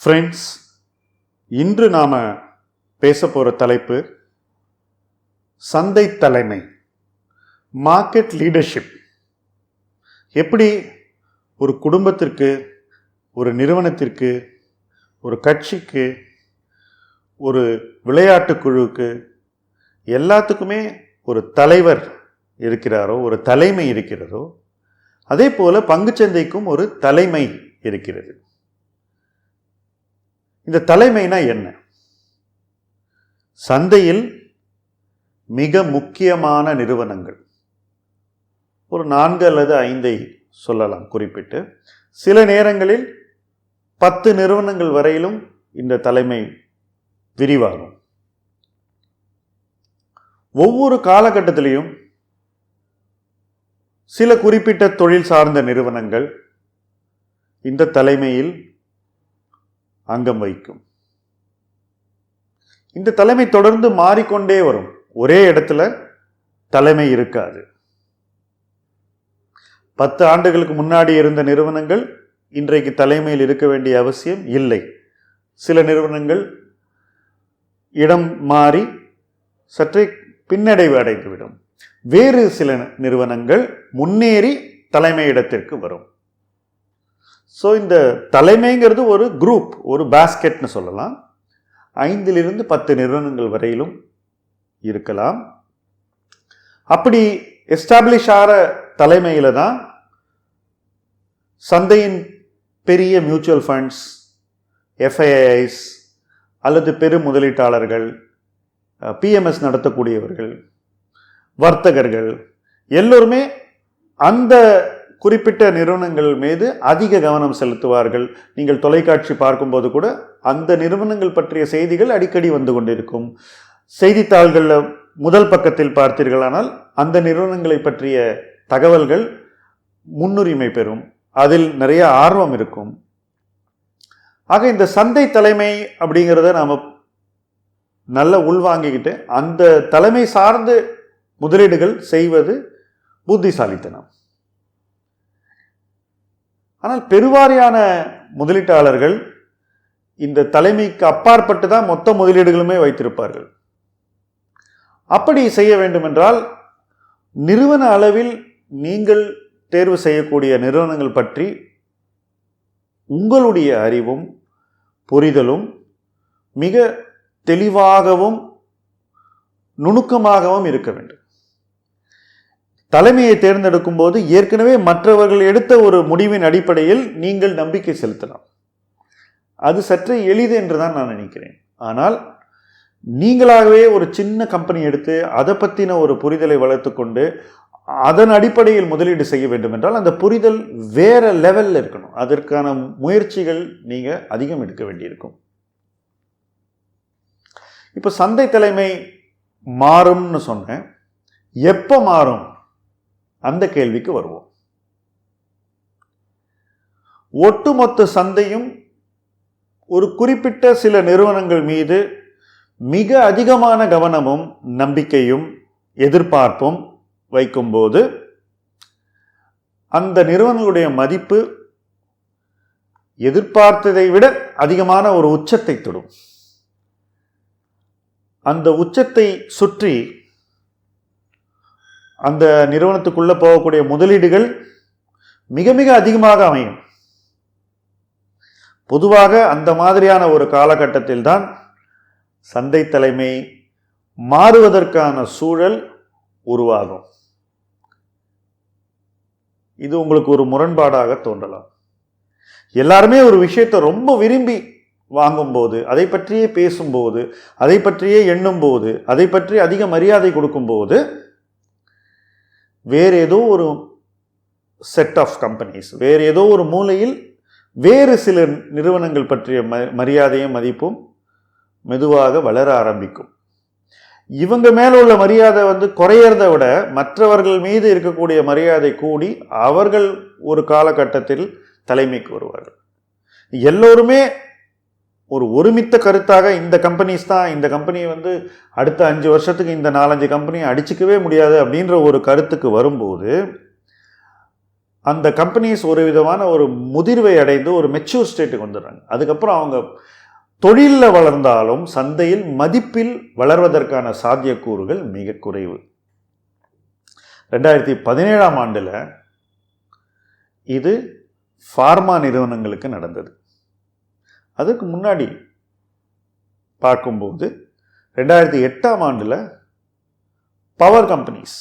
Friends இன்று நாம் பேச போகிற தலைப்பு சந்தை தலைமை மார்க்கெட் லீடர்ஷிப் எப்படி ஒரு குடும்பத்திற்கு ஒரு நிறுவனத்திற்கு ஒரு கட்சிக்கு ஒரு விளையாட்டு குழுவுக்கு எல்லாத்துக்குமே ஒரு தலைவர் இருக்கிறாரோ ஒரு தலைமை இருக்கிறதோ அதே போல் பங்குச்சந்தைக்கும் ஒரு தலைமை இருக்கிறது. இந்த தலைமைனா என்ன? சந்தையில் மிக முக்கியமான நிறுவனங்கள். ஒரு நான்கு அல்லது ஐந்தை சொல்லலாம் குறிப்பிட்டு. சில நேரங்களில் பத்து நிறுவனங்கள் வரையிலும் இந்த தலைமை விரிவாகும். ஒவ்வொரு காலகட்டத்திலையும் சில குறிப்பிட்ட தொழில் சார்ந்த நிறுவனங்கள் இந்த தலைமையில் அங்கம் வகிக்கும். இந்த தலைமை தொடர்ந்து மாறிக்கொண்டே வரும். ஒரே இடத்துல தலைமை இருக்காது. பத்து ஆண்டுகளுக்கு முன்னாடி இருந்த நிறுவனங்கள் இன்றைக்கு தலைமையில் இருக்க வேண்டிய அவசியம் இல்லை. சில நிறுவனங்கள் இடம் மாறி சற்றே பின்னடைவு அடைந்துவிடும். வேறு சில நிறுவனங்கள் முன்னேறி தலைமை இடத்திற்கு வரும். ஸோ இந்த தலைமைங்கிறது ஒரு குரூப் ஒரு பேஸ்கெட்னு சொல்லலாம். ஐந்திலிருந்து பத்து நிறுவனங்கள் வரையிலும் இருக்கலாம். அப்படி எஸ்டாப்ளிஷ் ஆகிற தலைமையில் தான் சந்தையின் பெரிய மியூச்சுவல் ஃபண்ட்ஸ் எஃப்ஐஐஸ் அல்லது பெரு முதலீட்டாளர்கள் பிஎம்எஸ் நடத்தக்கூடியவர்கள் வர்த்தகர்கள் எல்லோருமே அந்த குறிப்பிட்ட நிறுவனங்கள் மீது அதிக கவனம் செலுத்துவார்கள். நீங்கள் தொலைக்காட்சி பார்க்கும்போது கூட அந்த நிறுவனங்கள் பற்றிய செய்திகள் அடிக்கடி வந்து கொண்டிருக்கும். செய்தித்தாள்களில் முதல் பக்கத்தில் பார்த்தீர்களானால் அந்த நிறுவனங்களை பற்றிய தகவல்கள் முன்னுரிமை பெறும். அதில் நிறைய ஆர்வம் இருக்கும். ஆக இந்த சந்தை தலைமை அப்படிங்கிறத நாம் நல்ல உள்வாங்கிக்கிட்டு அந்த தலைமை சார்ந்து முதலீடுகள் செய்வது புத்திசாலித்தனம். ஆனால் பெருவாரியான முதலீட்டாளர்கள் இந்த தலைமைக்கு அப்பாற்பட்டு தான் மொத்த முதலீடுகளுமே வைத்திருப்பார்கள். அப்படி செய்ய வேண்டுமென்றால் நிறுவன அளவில் நீங்கள் தேர்வு செய்யக்கூடிய நிறுவனங்கள் பற்றி உங்களுடைய அறிவும் புரிதலும் மிக தெளிவாகவும் நுணுக்கமாகவும் இருக்க வேண்டும். தலைமையை தேர்ந்தெடுக்கும் போது ஏற்கனவே மற்றவர்கள் எடுத்த ஒரு முடிவின் அடிப்படையில் நீங்கள் நம்பிக்கை செலுத்தலாம். அது சற்று எளிது என்று தான் நான் நினைக்கிறேன். ஆனால் நீங்களாகவே ஒரு சின்ன கம்பெனி எடுத்து அதை பற்றின ஒரு புரிதலை வளர்த்து கொண்டு அதன் அடிப்படையில் முதலீடு செய்ய வேண்டும் என்றால் அந்த புரிதல் வேற லெவலில் இருக்கணும். அதற்கான முயற்சிகள் நீங்கள் அதிகம் எடுக்க வேண்டியிருக்கும். இப்போ சந்தை தலைமை மாறும்னு சொன்னேன். எப்போ மாறும்? அந்த கேள்விக்கு வருவோம். ஒட்டுமொத்த சந்தையும் ஒரு குறிப்பிட்ட சில நிறுவனங்கள் மீது மிக அதிகமான கவனமும் நம்பிக்கையும் எதிர்பார்ப்பும் வைக்கும்போது அந்த நிறுவனங்களுடைய மதிப்பு எதிர்பார்த்ததை விட அதிகமான ஒரு உச்சத்தை தொடும். அந்த உச்சத்தை சுற்றி அந்த நிறுவனத்துக்குள்ளே போகக்கூடிய முதலீடுகள் மிக மிக அதிகமாக அமையும். பொதுவாக அந்த மாதிரியான ஒரு காலகட்டத்தில் தான் சந்தை தலைமை மாறுவதற்கான சூழல் உருவாகும். இது உங்களுக்கு ஒரு முரண்பாடாக தோன்றலாம். எல்லாருமே ஒரு விஷயத்தை ரொம்ப விரும்பி வாங்கும்போது அதை பற்றியே பேசும்போது அதை பற்றியே எண்ணும்போது அதை பற்றி அதிக மரியாதை கொடுக்கும்போது வேறு ஏதோ ஒரு செட் ஆஃப் கம்பெனிஸ் வேறு ஏதோ ஒரு மூலையில் வேறு சில நிறுவனங்கள் பற்றிய ம மரியாதையும் மதிப்பும் மெதுவாக வளர ஆரம்பிக்கும். இவங்க மேலே உள்ள மரியாதை வந்து குறையிறத விட மற்றவர்கள் மீது இருக்கக்கூடிய மரியாதை கூடி அவர்கள் ஒரு காலகட்டத்தில் தலைமைக்கு வருவார்கள். எல்லோருமே ஒரு ஒருமித்த கருத்தாக இந்த கம்பெனிஸ் தான் இந்த கம்பெனியை வந்து அடுத்த அஞ்சு வருஷத்துக்கு இந்த நாலஞ்சு கம்பெனியை அடிச்சுக்கவே முடியாது அப்படின்ற ஒரு கருத்துக்கு வரும்போது அந்த கம்பெனிஸ் ஒரு விதமான ஒரு முதிர்வை அடைந்து ஒரு மெச்சூர் ஸ்டேட்டுக்கு வந்துடுறாங்க. அதுக்கப்புறம் அவங்க தொழிலில் வளர்ந்தாலும் சந்தையில் மதிப்பில் வளர்வதற்கான சாத்தியக்கூறுகள் மிக குறைவு. ரெண்டாயிரத்தி பதினேழாம் ஆண்டில் இது ஃபார்மா நிறுவனங்களுக்கு நடந்தது. அதுக்கு முன்னாடி பார்க்கும்போது ரெண்டாயிரத்தி எட்டாம் ஆண்டில் பவர் கம்பெனிஸ்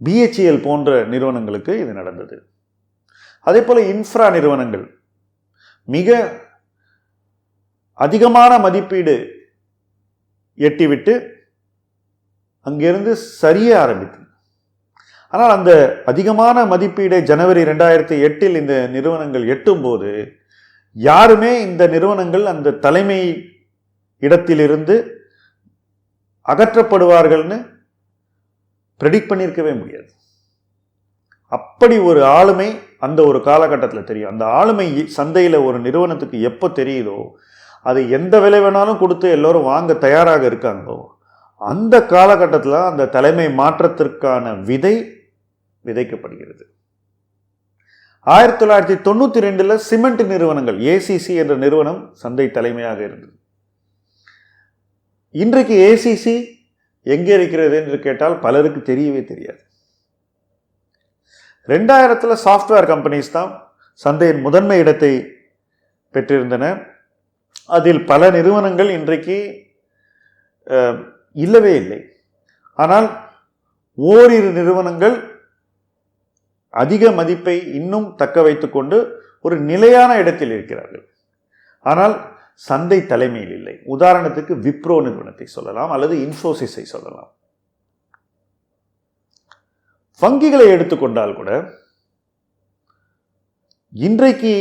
பிஹெச்இஎல் போன்ற நிறுவனங்களுக்கு இது நடந்தது. அதே போல் இன்ஃப்ரா நிறுவனங்கள் மிக அதிகமான மதிப்பீடு எட்டிவிட்டு அங்கிருந்து சரிய ஆரம்பித்தது. ஆனால் அந்த அதிகமான மதிப்பீடை ஜனவரி ரெண்டாயிரத்தி எட்டில் இந்த நிறுவனங்கள் எட்டும்போது யாருமே இந்த நிறுவனங்கள் அந்த தலைமை இடத்திலிருந்து அகற்றப்படுவார்கள்னு ப்ரெடிக்ட் பண்ணியிருக்கவே முடியாது. அப்படி ஒரு ஆளுமை அந்த ஒரு காலகட்டத்தில் தெரியும். அந்த ஆளுமை சந்தையில் ஒரு நிறுவனத்துக்கு எப்போ தெரியுதோ அது எந்த விலை வேணாலும் கொடுத்து எல்லோரும் வாங்க தயாராக இருக்காங்களோ அந்த காலகட்டத்தில் அந்த தலைமை மாற்றத்திற்கான விதை விதைக்கப்படுகிறது. ஆயிரத்தி தொள்ளாயிரத்தி தொண்ணூற்றி ரெண்டில் சிமெண்ட் நிறுவனங்கள் ஏசிசி என்ற நிறுவனம் சந்தை தலைமையாக இருந்தது. இன்றைக்கு ஏசிசி எங்கே இருக்கிறது என்று கேட்டால் பலருக்கு தெரியவே தெரியாது. ரெண்டாயிரத்தில் சாஃப்ட்வேர் கம்பெனிஸ் தான் சந்தையின் முதன்மை இடத்தை பெற்றிருந்தன. அதில் பல நிறுவனங்கள் இன்றைக்கு இல்லவே இல்லை. ஆனால் ஓரிரு நிறுவனங்கள் அதிக மதிப்பை இன்னும் தக்க வைத்துக்கொண்டு ஒரு நிலையான இடத்தில் இருக்கிறார்கள். ஆனால் சந்தை தலைமையில் இல்லை. உதாரணத்துக்கு விப்ரோ நிறுவனத்தை சொல்லலாம் அல்லது இன்ஃபோசிஸை சொல்லலாம். வங்கிகளை எடுத்துக்கொண்டால் கூட இன்றைக்கு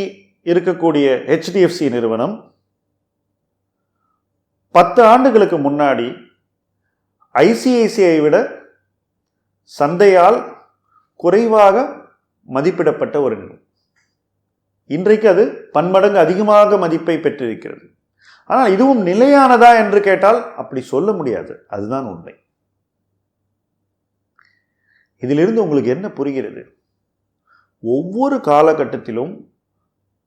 இருக்கக்கூடிய ஹெச்டிஎஃப்சி நிறுவனம் பத்து ஆண்டுகளுக்கு முன்னாடி ஐசிஐசிஐ விட சந்தையால் குறைவாக மதிப்பிடப்பட்ட ஒரு நிறுவனம் இன்றைக்கு அது பன்மடங்கு அதிகமாக மதிப்பை பெற்றிருக்கிறது. ஆனால் இதுவும் நிலையானதா என்று கேட்டால் அப்படி சொல்ல முடியாது. அதுதான் உண்மை. இதிலிருந்து உங்களுக்கு என்ன புரிகிறது? ஒவ்வொரு காலகட்டத்திலும்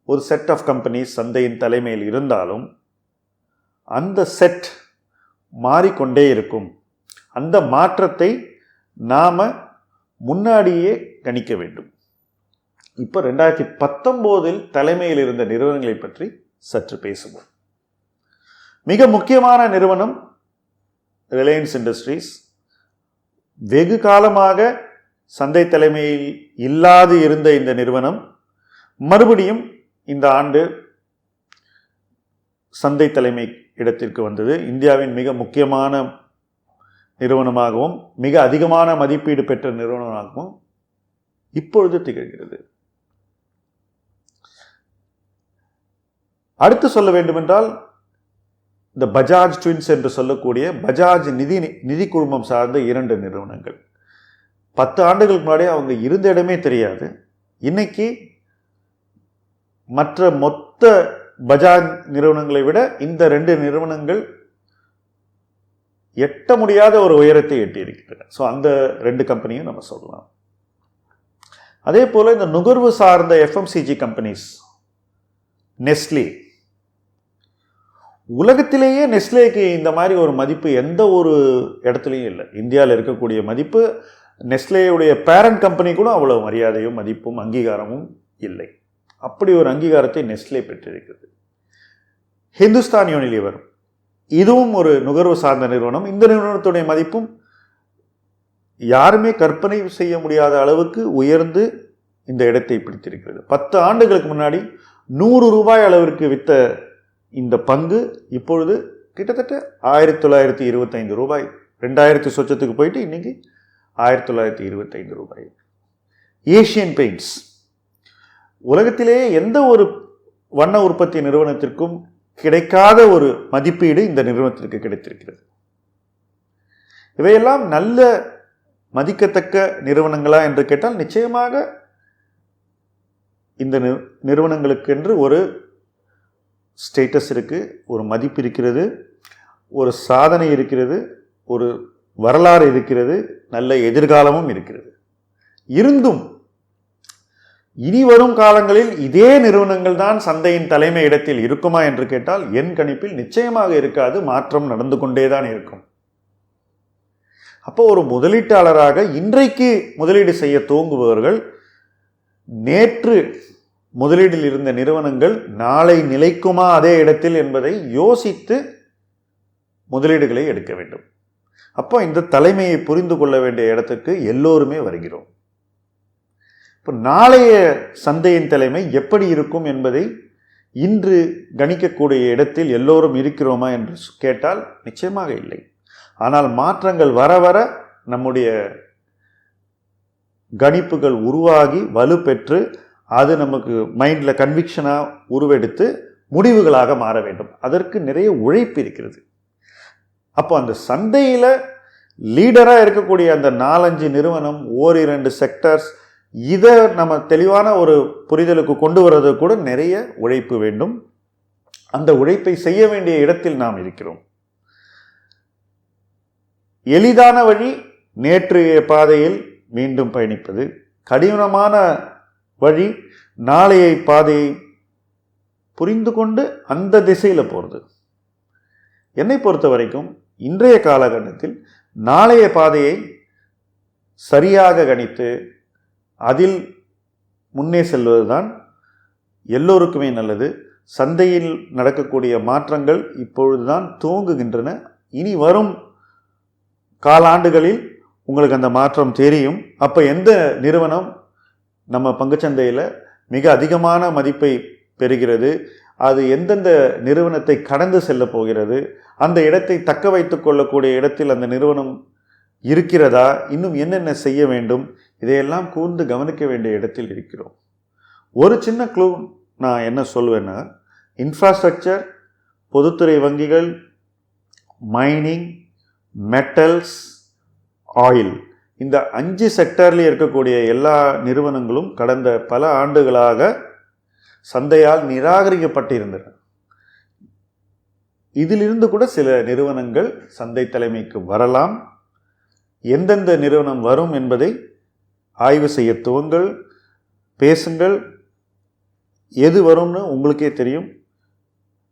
ஒரு செட் ஆஃப் கம்பெனிஸ் சந்தையின் தலைமையில் இருந்தாலும் அந்த செட் மாறிக்கொண்டே இருக்கும். அந்த மாற்றத்தை நாம் முன்னாடியே கணிக்க வேண்டும். இப்போ ரெண்டாயிரத்தி பத்தொம்போதில் தலைமையில் இருந்த நிறுவனங்களை பற்றி சற்று பேசுவோம். மிக முக்கியமான நிறுவனம் ரிலையன்ஸ் இண்டஸ்ட்ரீஸ் வெகு காலமாக சந்தை தலைமையில் இல்லாது இருந்த இந்த நிறுவனம் மறுபடியும் இந்த ஆண்டு சந்தை தலைமை இடத்திற்கு வந்தது. இந்தியாவின் மிக முக்கியமான நிறுவனமாகவும் மிக அதிகமான மதிப்பீடு பெற்ற நிறுவனமாகவும் இப்பொழுது திகழ்கிறது. அடுத்து சொல்ல வேண்டுமென்றால் இந்த பஜாஜ் ட்வின்ஸ் என்று சொல்லக்கூடிய பஜாஜ் நிதி நிதி குழுமம் சார்ந்த இரண்டு நிறுவனங்கள். பத்து ஆண்டுகளுக்கு முன்னாடி அவங்க இருந்த இடமே தெரியாது. இன்னைக்கு மற்ற மொத்த பஜாஜ் நிறுவனங்களை விட இந்த ரெண்டு நிறுவனங்கள் எட்ட முடியாத ஒரு உயரத்தை எட்டியிருக்கின்றன ஸோ அந்த ரெண்டு கம்பெனியும் நம்ம சொல்லலாம். அதே போல் இந்த நுகர்வு சார்ந்த எஃப்எம்சிஜி கம்பெனிஸ் நெஸ்லி உலகத்திலேயே நெஸ்லேக்கு இந்த மாதிரி ஒரு மதிப்பு எந்த ஒரு இடத்துலையும் இல்லை. இந்தியாவில் இருக்கக்கூடிய மதிப்பு நெஸ்லேயுடைய பேரண்ட் கம்பெனி கூட அவ்வளோ மரியாதையும் மதிப்பும் அங்கீகாரமும் இல்லை. அப்படி ஒரு அங்கீகாரத்தை நெஸ்லே பெற்றிருக்கிறது. ஹிந்துஸ்தான் யூனிலிவர் இதுவும் ஒரு நுகர்வு சார்ந்த நிறுவனம். இந்த நிறுவனத்துடைய மதிப்பும் யாருமே கற்பனை செய்ய முடியாத அளவுக்கு உயர்ந்து இந்த இடத்தை பிடித்திருக்கிறது. பத்து ஆண்டுகளுக்கு முன்னாடி நூறு ரூபாய் அளவிற்கு விற்ற இந்த பங்கு இப்பொழுது கிட்டத்தட்ட ஆயிரத்தி தொள்ளாயிரத்தி இருபத்தைந்து ரூபாய். ரெண்டாயிரத்தி சொச்சத்துக்கு போயிட்டு இன்னைக்கு ஆயிரத்தி தொள்ளாயிரத்தி இருபத்தைந்து ரூபாய். ஏஷியன் பெயிண்ட்ஸ் உலகத்திலேயே எந்த ஒரு வண்ண உற்பத்தி நிறுவனத்திற்கும் கிடைக்காத ஒரு மதிப்பீடு இந்த நிறுவனத்திற்கு கிடைத்திருக்கிறது. இவையெல்லாம் நல்ல மதிக்கத்தக்க நிறுவனங்களா என்று கேட்டால் நிச்சயமாக இந்த நிறுவனங்களுக்கென்று ஒரு ஸ்டேட்டஸ் இருக்குது ஒரு மதிப்பு இருக்கிறது ஒரு சாதனை இருக்கிறது ஒரு வரலாறு இருக்கிறது நல்ல எதிர்காலமும் இருக்கிறது. இருந்தும் இனி வரும் காலங்களில் இதே நிறுவனங்கள் தான் சந்தையின் தலைமை இடத்தில் இருக்குமா என்று கேட்டால் என் கணிப்பில் நிச்சயமாக இருக்காது மாற்றம் நடந்து கொண்டேதான் இருக்கும். அப்போ ஒரு முதலீட்டாளராக இன்றைக்கு முதலீடு செய்ய துவங்குபவர்கள் நேற்று முதலீடில் இருந்த நிறுவனங்கள் நாளை நிலைக்குமா அதே இடத்தில் என்பதை யோசித்து முதலீடுகளை எடுக்க வேண்டும். அப்போ இந்த தலைமையை புரிந்து கொள்ள வேண்டிய இடத்துக்கு எல்லோருமே வருகிறோம். இப்போ நாளைய சந்தையின் தலைமை எப்படி இருக்கும் என்பதை இன்று கணிக்கக்கூடிய இடத்தில் எல்லோரும் இருக்கிறோமா என்று கேட்டால் நிச்சயமாக இல்லை. ஆனால் மாற்றங்கள் வர வர நம்முடைய கணிப்புகள் உருவாகி வலுப்பெற்று அது நமக்கு மைண்டில் கன்விக்ஷனாக உருவெடுத்து முடிவுகளாக மாற வேண்டும். அதற்கு நிறைய உழைப்பு இருக்கிறது. அப்போ அந்த சந்தையில் லீடராக இருக்கக்கூடிய அந்த நாலஞ்சு நிறுவனம் ஓரிரண்டு செக்டர்ஸ் இதை நம்ம தெளிவான ஒரு புரிதலுக்கு கொண்டு வர்றது கூட நிறைய உழைப்பு வேண்டும். அந்த உழைப்பை செய்ய வேண்டிய இடத்தில் நாம் இருக்கிறோம். எளிதான வழி நேற்றைய பாதையில் மீண்டும் பயணிப்பது கடினமான வழி நாளைய பாதையை புரிந்து கொண்டு அந்த திசையில் போகிறது என்னை பொறுத்த வரைக்கும் இன்றைய காலகட்டத்தில் நாளைய பாதையை சரியாக கணித்து அதில் முன்னே செல்வதுதான் எல்லோருக்குமே நல்லது. சந்தையில் நடக்கக்கூடிய மாற்றங்கள் இப்பொழுதுதான் துவங்குகின்றன. இனி வரும் காலாண்டுகளில் உங்களுக்கு அந்த மாற்றம் தெரியும். அப்போ எந்த நிறுவனம் நம்ம பங்குச்சந்தையில் மிக அதிகமான மதிப்பை பெறுகிறது. அது எந்தெந்த நிறுவனத்தை கடந்து செல்ல போகிறது அந்த இடத்தை தக்க வைத்து கொள்ளக்கூடிய இடத்தில் அந்த நிறுவனம் இருக்கிறதா இன்னும் என்னென்ன செய்ய வேண்டும் இதையெல்லாம் கூர்ந்து கவனிக்க வேண்டிய இடத்தில் இருக்கிறோம். ஒரு சின்ன க்ளூ நான் என்ன சொல்வேன்னா இன்ஃப்ராஸ்ட்ரக்சர் பொதுத்துறை வங்கிகள் மைனிங் மெட்டல்ஸ் ஆயில் இந்த அஞ்சு செக்டர்லேயும் இருக்கக்கூடிய எல்லா நிறுவனங்களும் கடந்த பல ஆண்டுகளாக சந்தையால் நிராகரிக்கப்பட்டிருந்தன. இதிலிருந்து கூட சில நிறுவனங்கள் சந்தை தலைமைக்கு வரலாம். எந்தெந்த நிறுவனம் வரும் என்பதை ஆய்வு செய்ய துவங்கள் பேசுங்கள். எது வரும்னு உங்களுக்கே தெரியும்.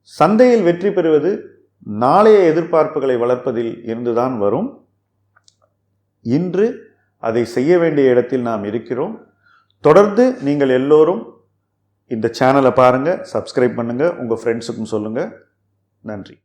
சந்தையில் வெற்றி பெறுவது நாளைய எதிர்பார்ப்புகளை வளர்ப்பதில் இருந்துதான் வரும். இன்று அதை செய்ய வேண்டிய இடத்தில் நாம் இருக்கிறோம். தொடர்ந்து நீங்கள் எல்லோரும் இந்த சேனலை பாருங்கள் சப்ஸ்கிரைப் பண்ணுங்கள் உங்கள் ஃப்ரெண்ட்ஸுக்கும் சொல்லுங்கள் நன்றி.